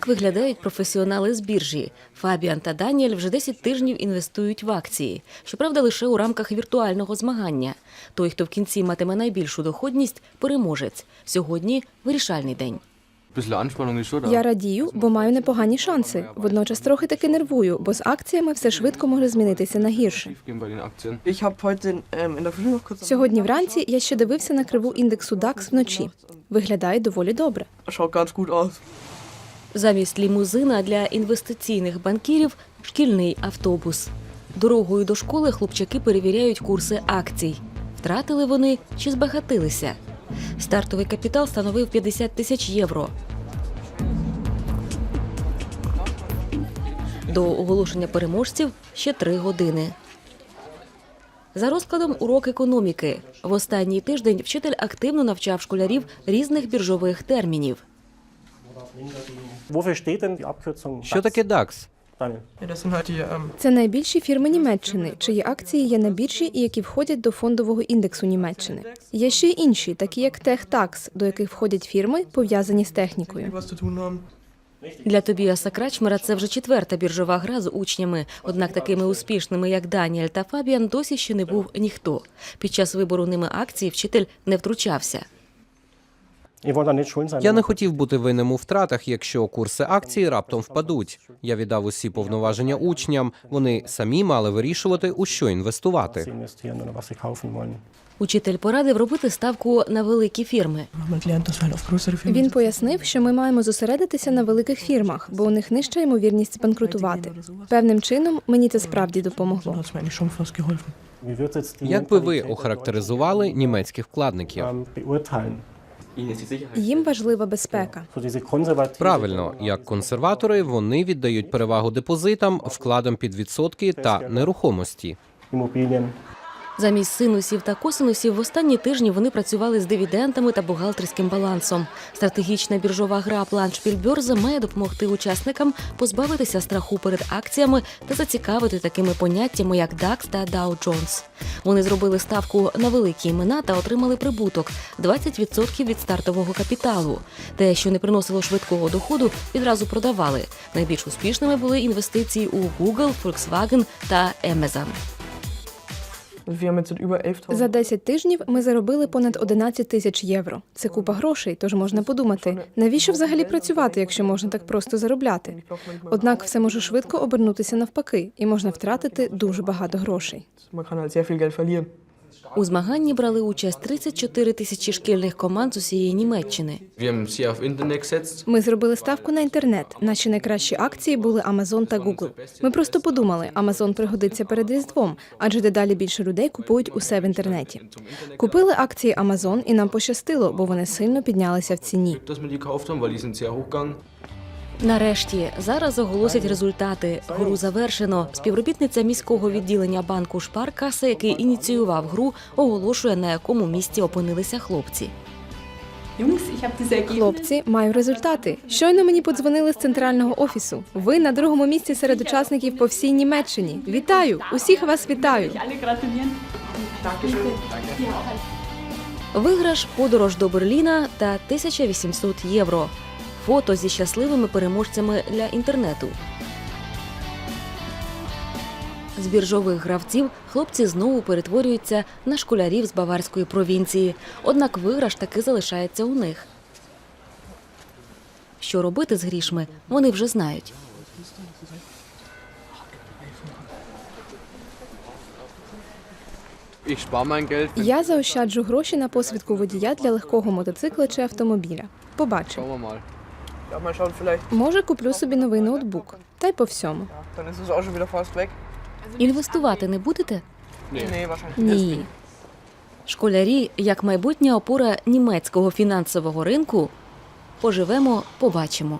Так виглядають професіонали з біржі. Фабіан та Даніель вже 10 тижнів інвестують в акції. Щоправда, лише у рамках віртуального змагання. Той, хто в кінці матиме найбільшу доходність, переможець. Сьогодні вирішальний день. Я радію, бо маю непогані шанси. Водночас трохи таки нервую, бо з акціями все швидко може змінитися на гірше. Сьогодні вранці я ще дивився на криву індексу DAX вночі. Виглядає доволі добре. Замість лімузина для інвестиційних банкірів шкільний автобус. Дорогою до школи хлопчаки перевіряють курси акцій. Втратили вони чи збагатилися. Стартовий капітал становив 50 тисяч євро. До оголошення переможців ще три години. За розкладом урок економіки. В останній тиждень вчитель активно навчав школярів різних біржових термінів. Що таке DAX? Ähm, Це найбільші фірми Німеччини, чиї акції є на біржі і які входять до фондового індексу Німеччини. Є ще й інші, такі як TechTax, до яких входять фірми, пов'язані з технікою. Для Тобіаса Крачмера це вже четверта біржова гра з учнями. Однак такими успішними, як Даніель та Фабіан, досі ще не був ніхто. Під час вибору ними акцій вчитель не втручався. Я не хотів бути винним у втратах, якщо курси акцій раптом впадуть. Я віддав усі повноваження учням. Вони самі мали вирішувати, у що інвестувати. Учитель порадив робити ставку на великі фірми. Він пояснив, що ми маємо зосередитися на великих фірмах, бо у них нижча ймовірність збанкрутувати. Певним чином мені це справді допомогло. Як би ви охарактеризували німецьких вкладників? Їм важлива безпека. Правильно, як консерватори, вони віддають перевагу депозитам, вкладам під відсотки та нерухомості. Замість синусів та косинусів в останні тижні вони працювали з дивідендами та бухгалтерським балансом. Стратегічна біржова гра Планшпільбьорза має допомогти учасникам позбавитися страху перед акціями та зацікавити такими поняттями, як DAX та Dow Jones. Вони зробили ставку на великі імена та отримали прибуток 20% від стартового капіталу. Те, що не приносило швидкого доходу, відразу продавали. Найбільш успішними були інвестиції у Google, Volkswagen та Amazon. За 10 тижнів ми заробили понад 11 тисяч євро. Це купа грошей, тож можна подумати, навіщо взагалі працювати, якщо можна так просто заробляти? Однак все може швидко обернутися навпаки, і можна втратити дуже багато грошей. У змаганні брали участь 34 тисячі шкільних команд з усієї Німеччини. Ми зробили ставку на інтернет. Наші найкращі акції були Amazon та Google. Ми просто подумали, Amazon пригодиться перед різдвом, адже дедалі більше людей купують усе в інтернеті. Купили акції Amazon і нам пощастило, бо вони сильно піднялися в ціні. Нарешті зараз оголосять результати. Гру завершено. Співробітниця міського відділення банку Шпаркаса, який ініціював гру, оголошує на якому місці опинилися хлопці. Хлопці, маю результати. Щойно мені подзвонили з центрального офісу. Ви на другому місці серед учасників по всій Німеччині. Вітаю! Усіх вас вітаю! Виграш, подорож до Берліна та 1800 євро. Фото зі щасливими переможцями для інтернету. З біржових гравців хлопці знову перетворюються на школярів з баварської провінції. Однак виграш таки залишається у них. Що робити з грішми, вони вже знають. Я заощаджу гроші на посвідку водія для легкого мотоцикла чи автомобіля. Побачимо. Може, куплю собі новий ноутбук. Та й по всьому. Інвестувати не будете? Nee. Ні. Школярі, як майбутня опора німецького фінансового ринку, поживемо, побачимо.